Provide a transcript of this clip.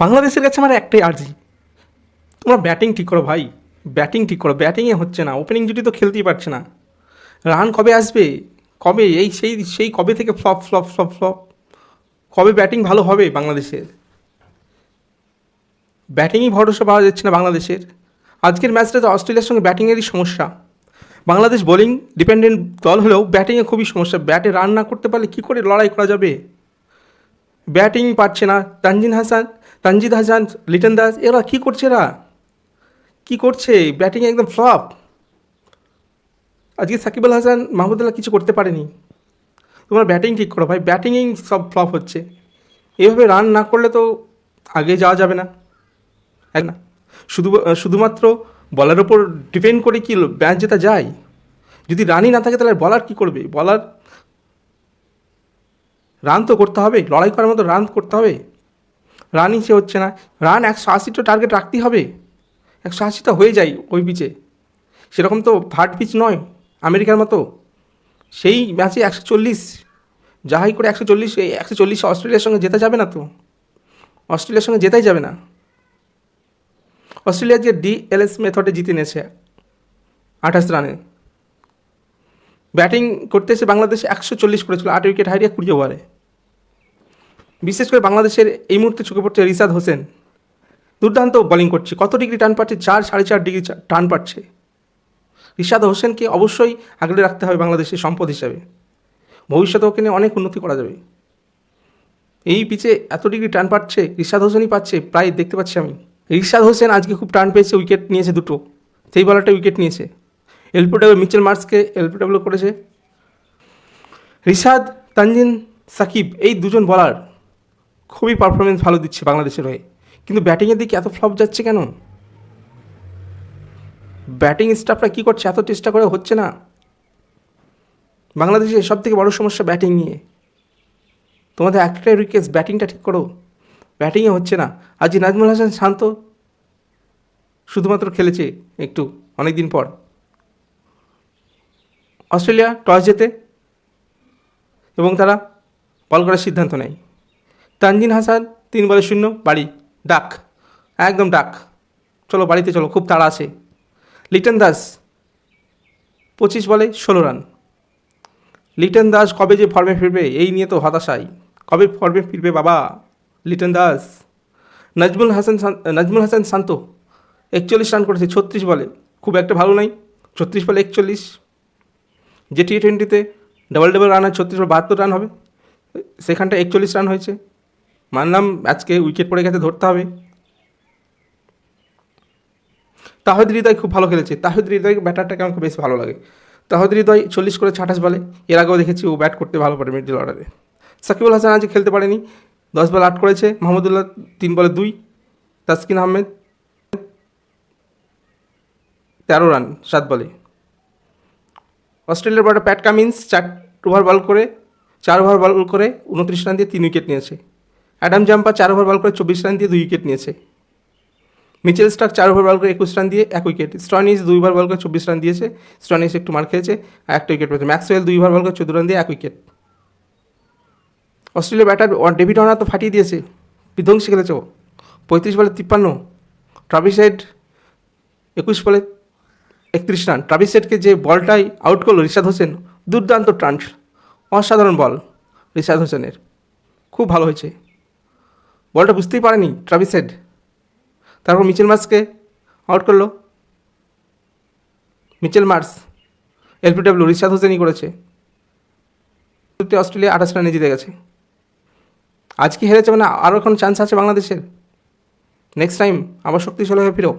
বাংলাদেশের কাছে আমার একটাই আর্জি। তোমরা ব্যাটিং ঠিক করো ভাই। ব্যাটিং ঠিক করো। ব্যাটিংয়ে হচ্ছে না। ওপেনিং জুটি তো খেলতেই পারছে না। রান কবে আসবে? কবে? এই সেই সেই কবে থেকে ফ্লপ ফ্লপ ফ্লপ ফ্লপ কবে ব্যাটিং ভালো হবে বাংলাদেশের? ব্যাটিংই ভরসা পাওয়া যাচ্ছে না বাংলাদেশের। আজকের ম্যাচটাতে অস্ট্রেলিয়ার সঙ্গে ব্যাটিংয়েরই সমস্যা। বাংলাদেশ বোলিং ডিপেন্ডেন্ট দল হলেও ব্যাটিংয়ে খুবই সমস্যা। ব্যাটে রান না করতে পারলে কী করে লড়াই করা যাবে? ব্যাটিং পারছে না। তানজিন হাসান তানজিদ হাসান, লিটন দাস, এরা কী করছে এরা? কী করছে? ব্যাটিং একদম ফ্লপ। আজকে সাকিব আল হাসান মাহমুদুল্লাহ কিছু করতে পারেনি। তোমরা ব্যাটিং ঠিক করো ভাই ব্যাটিংয়েই সব ফ্লপ হচ্ছে। এভাবে রান না করলে তো আগে যাওয়া যাবে না। না, শুধু, শুধুমাত্র বলার ওপর ডিপেন্ড করে কি ম্যাচ জেতা যায়? যদি রানই না থাকে তাহলে বলার কী করবে? বলার রান তো করতে হবে, লড়াই করার মতো রান করতে হবে। রানই সে হচ্ছে না। রান একশো আশিটা টার্গেট রাখতেই হবে। একশো আশিটা হয়ে যায় ওই পিচে সেরকম তো হার্ড পিচ নয়, আমেরিকার মতো। সেই ম্যাচে একশো চল্লিশ। যাহাই করে একশো চল্লিশ, এই একশো চল্লিশ অস্ট্রেলিয়ার সঙ্গে জেতা যাবে না তো। অস্ট্রেলিয়ার সঙ্গে জেতাই যাবে না। অস্ট্রেলিয়া যে ডিএলএস মেথডে জিতে নিয়েছে, আঠাশ রানে ব্যাটিং করতে এসে বাংলাদেশ একশো চল্লিশ করেছিল, আট উইকেট হারিয়ে কুড়ি ওভারে বিশেষ করে বাংলাদেশের এই মুহূর্তে চোখে পড়ছে রিসাদ হোসেন। দুর্দান্ত বোলিং করছে। কত ডিগ্রি টান পাচ্ছে? চার, সাড়ে চার ডিগ্রি টান পাচ্ছে। রিশাদ হোসেনকে অবশ্যই আগলে রাখতে হবে বাংলাদেশের সম্পদ হিসাবে। ভবিষ্যতে ওকে নিয়ে অনেক উন্নতি করা যাবে। এই পিচে এত ডিগ্রি টান পাচ্ছে রিশাদ হোসেনই পাচ্ছে, প্রায় দেখতে পাচ্ছি আমি। রিশাদ হোসেন আজকে খুব টান পেয়েছে উইকেট নিয়েছে দুটো। সেই বলারটা উইকেট নিয়েছে। এলপিডব্লিউ মিচেল মার্কসকে এলপিডব্লিউ করেছে। রিশাদ তানজিন, সাকিব, এই দুজন বলার খুবই পারফরমেন্স ভালো দিচ্ছে বাংলাদেশের হয়ে। কিন্তু ব্যাটিংয়ের দিকে এত ফ্লপ যাচ্ছে কেন? ব্যাটিং স্টাফরা কী করছে? এত চেষ্টা করে হচ্ছে না। বাংলাদেশের সব থেকে বড় সমস্যা ব্যাটিং নিয়ে। তোমাদের একটাই রিকোয়েস্ট ব্যাটিংটা ঠিক করো। ব্যাটিংয়ে হচ্ছে না। আজ নাজমুল হাসান শান্ত শুধুমাত্র খেলেছে একটু অনেক দিন পর। অস্ট্রেলিয়া টস জেতে। এবং তারা বল করার সিদ্ধান্ত নেয়। তানজিন হাসান, তিন বলে শূন্য, বাড়ি, ডাক, একদম ডাক। চলো বাড়িতে চলো, খুব তাড়া আছে। লিটন দাস, পঁচিশ বলে ষোলো রান। লিটন দাস কবে যে ফর্মে ফিরবে, এই নিয়ে তো হতাশাই। কবে ফর্মে ফিরবে বাবা? লিটন দাস। নাজমুল হাসান নাজমুল হাসান শান্ত, একচল্লিশ রান করেছে, ছত্রিশ বলে। খুব একটা ভালো নাই, ছত্রিশ বলে একচল্লিশ। যে টি টোয়েন্টিতে ডাবল ডাবল রান হয়, ছত্রিশ বলে বাহাত্তর রান হবে। সেখানটা একচল্লিশ রান হয়েছে। মানলাম আজকে উইকেট পড়ে গেছে, ধরতে হবে। তাহিদ হৃদয় খুব ভালো খেলেছে। তাহিদ হৃদয় ব্যাটারটাকে আমাকে বেশ ভালো লাগে। তাহিদ হৃদয় চল্লিশ করে ছাটাশ বলে। এর আগেও দেখেছি ও ব্যাট করতে ভালো পারে মিডল অর্ডারে সাকিবুল হাসান আজ খেলতে পারেনি। দশ বল আট করেছে। মাহমুদুল্লাহ তিন বলে দুই। তাসকিন আহমেদ তেরো রান, সাত বলে। অস্ট্রেলিয়ার বড় প্যাট কামিন্স চার ওভার বল করে, চার ওভার বল করে উনত্রিশ রান দিয়ে তিন উইকেট নিয়েছে। অ্যাডাম জাম্পা চার ওভার বল করে চব্বিশ রান দিয়ে দুই উইকেট নিয়েছে। মিচেল স্টার্ক চার ওভার বল করে একুশ রান দিয়ে এক উইকেট। স্টনিস দুই ওভার বল করে চব্বিশ রান দিয়েছে। স্টনিস একটু মার খেয়েছে আর একটা উইকেট পেয়েছে। ম্যাক্সওয়েল দুই ওভার বল করে চোদ্দ রান দিয়ে এক wicket. Australia batter David Warner তো ফাটিয়ে দিয়েছে। বিধ্বংসী খেলেছে ও। পঁয়ত্রিশ বলে তিপ্পান্ন। ট্রাভিসেড একুশ বলে একত্রিশ রান। ট্রাভিসেডকে যে বলটাই আউট করল রিশাদ হোসেন, দুর্দান্ত ট্রান্স অসাধারণ বল রিশাদ হোসেনের। খুব ভালো হয়েছে। বলটা বুঝতেই পারেনি ট্রাভিস হেড তারপর মিচেল মার্সকে আউট করল। মিচেল মার্স এলপিডব্লিউ রিশাদ হোসেনই করেছে। অস্ট্রেলিয়া আঠাশ রানে জিতে গেছে। আজকে হেরেছে মানে আরও এখন চান্স আছে বাংলাদেশের? নেক্সট টাইম আবার শক্তিশালী হয়ে ফিরো।